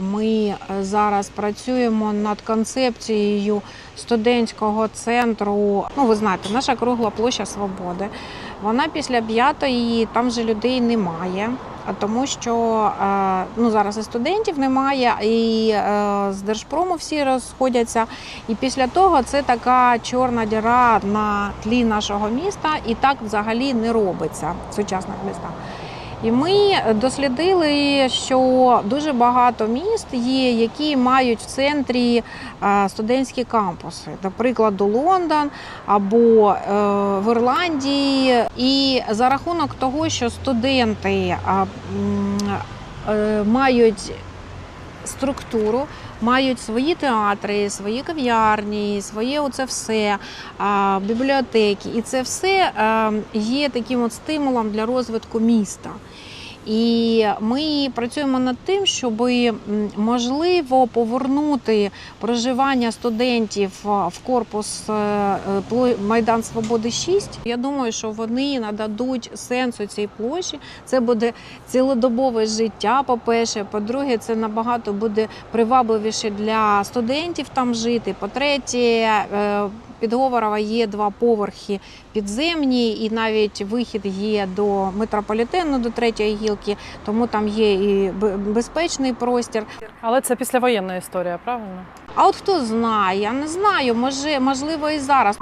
ми е, зараз працюємо над концепцією студентського центру. Ну, ви знаєте, наша кругла площа свободи. Вона після п'ятої там же людей немає. Тому що е, ну зараз і студентів немає, і е, з Держпрому всі розходяться. І після того це така чорна діра на тлі нашого міста, і так взагалі не робиться в сучасних містах. І ми дослідили, що дуже багато міст є, які мають в центрі е, студентські кампуси, до Лондон або е, в Ірландії. І за рахунок того, що студенти е, мають структуру, мають свої театри, свої кав'ярні, своє оце все, бібліотеки. І це все е, є таким от стимулом для розвитку міста. І ми працюємо над тим, щоб можливо повернути проживання студентів в корпус е, е, Майдан Свободи 6. Я думаю, що вони нададуть сенсу цій площі. Це буде цілодобове життя. По-перше, по-друге, це набагато буде привабливіше для студентів там жити. По-третє, е, під Говорова є два поверхи підземні, і навіть вихід є до метрополітену, до третьої гілки, тому там є і безпечний простір. Але це післявоєнна історія, правильно? А от хто знає, я не знаю, може, можливо, і зараз.